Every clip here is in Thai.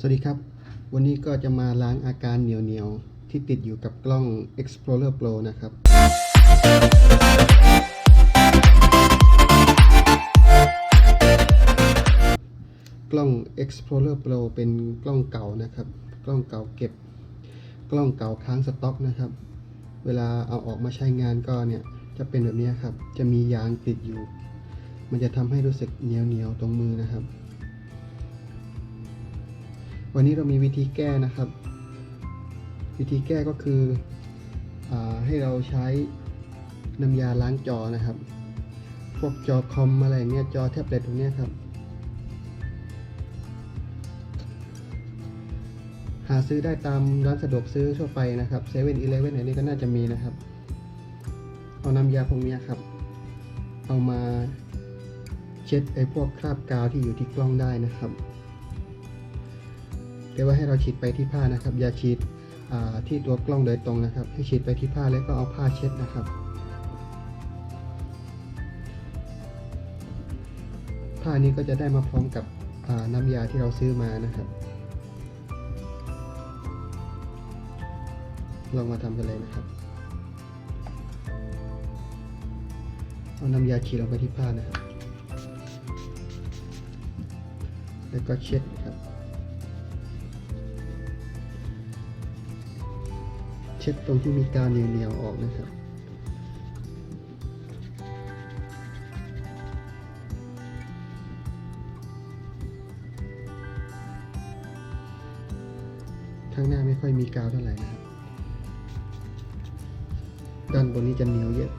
สวัสดีครับ วันนี้ก็จะมาล้างอาการเหนียวๆ ที่ติดอยู่กับกล้อง Explorer Pro นะครับ กล้อง Explorer Pro เป็นกล้องเก่านะครับ กล้องเก่าเก็บ กล้องเก่าค้างสต็อกนะครับ เวลาเอาออกมาใช้งานก็เนี่ย จะเป็นแบบนี้ครับ จะมียางติดอยู่ มันจะทำให้รู้สึกเหนียวๆ ตรงมือนะครับ วันนี้เรามีวิธีแก้นะครับ วิธีแก้ก็คืออให้เราใช้น้ำยาล้างจอนะครับ พวกจอคอมอะไรเงี้ยจอแท็บเล็ตตรงเนี้ยครับ หาซื้อได้ตามร้านสะดวกซื้อทั่วไปนะครับเซเว่นอีเลฟเว่นไหนนี่ก็น่าจะมีนะครับ เอาน้ำยาพวกเนี้ยครับ เอามาเช็ดไอ้พวกคราบกาวที่อยู่ที่กล้องได้นะครับ แต่ว่าให้เราฉีดไปที่ผ้านะครับ อย่าฉีดที่ตัวกล้องโดยตรงนะครับ ให้ฉีดไปที่ผ้าแล้วก็เอาผ้าเช็ดนะครับ ผ้านี้ก็จะได้มาพร้อมกับน้ำยาที่เราซื้อมานะครับลองมาทำกันเลยนะครับ เอาน้ำยาฉีดลงไปที่ผ้านะครับ แล้วก็เช็ดครับ เช็ดตรงที่มีกาวเหนียวๆออกนะครับข้างหน้าไม่ค่อยมีกาวเท่าไหร่นะครับ ด้านบนนี้จะเหนียวเยอะ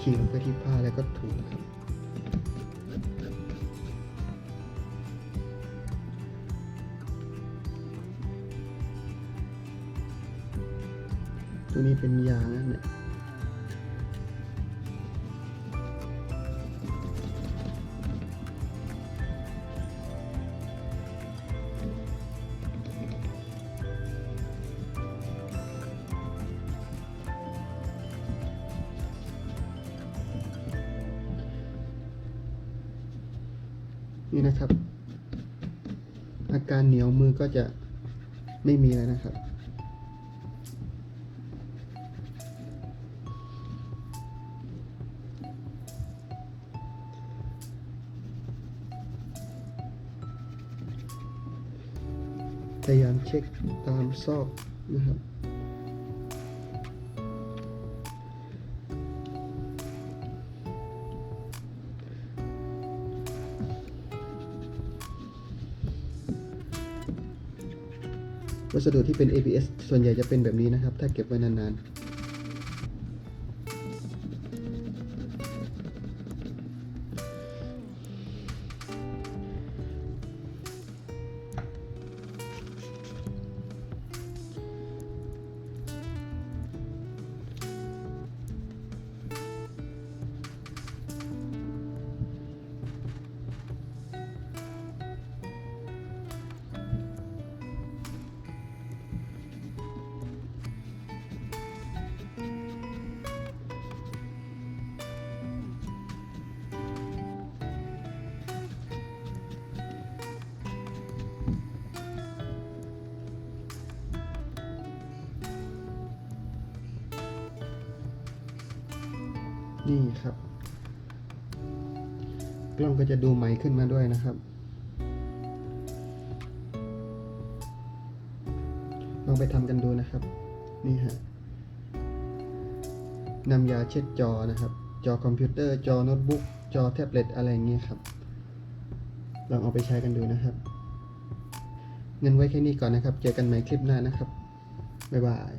ขีดลงไปที่ผ้าแล้วก็ถูนะครับ ตัวนี้เป็นยางนะเนี่ย นี่นะครับ อาการเหนียวมือก็จะไม่มีแล้วนะครับ พยายามเช็คตามซอกนะครับ วัสดุที่เป็น ABS ส่วนใหญ่จะเป็นแบบนี้นะครับ ถ้าเก็บไว้นานๆ นี่ครับ กล้องก็จะดูใหม่ขึ้นมาด้วยนะครับ ลองไปทำกันดูนะครับ นี่ฮะนำยาเช็ดจอนะครับ จอคอมพิวเตอร์จอโน้ตบุ๊กจอแท็บเล็ตอะไรเงี้ยครับ ลองเอาไปใช้กันดูนะครับ เงินไว้แค่นี้ก่อนนะครับ เจอกันใหม่คลิปหน้านะครับ บ๊ายบาย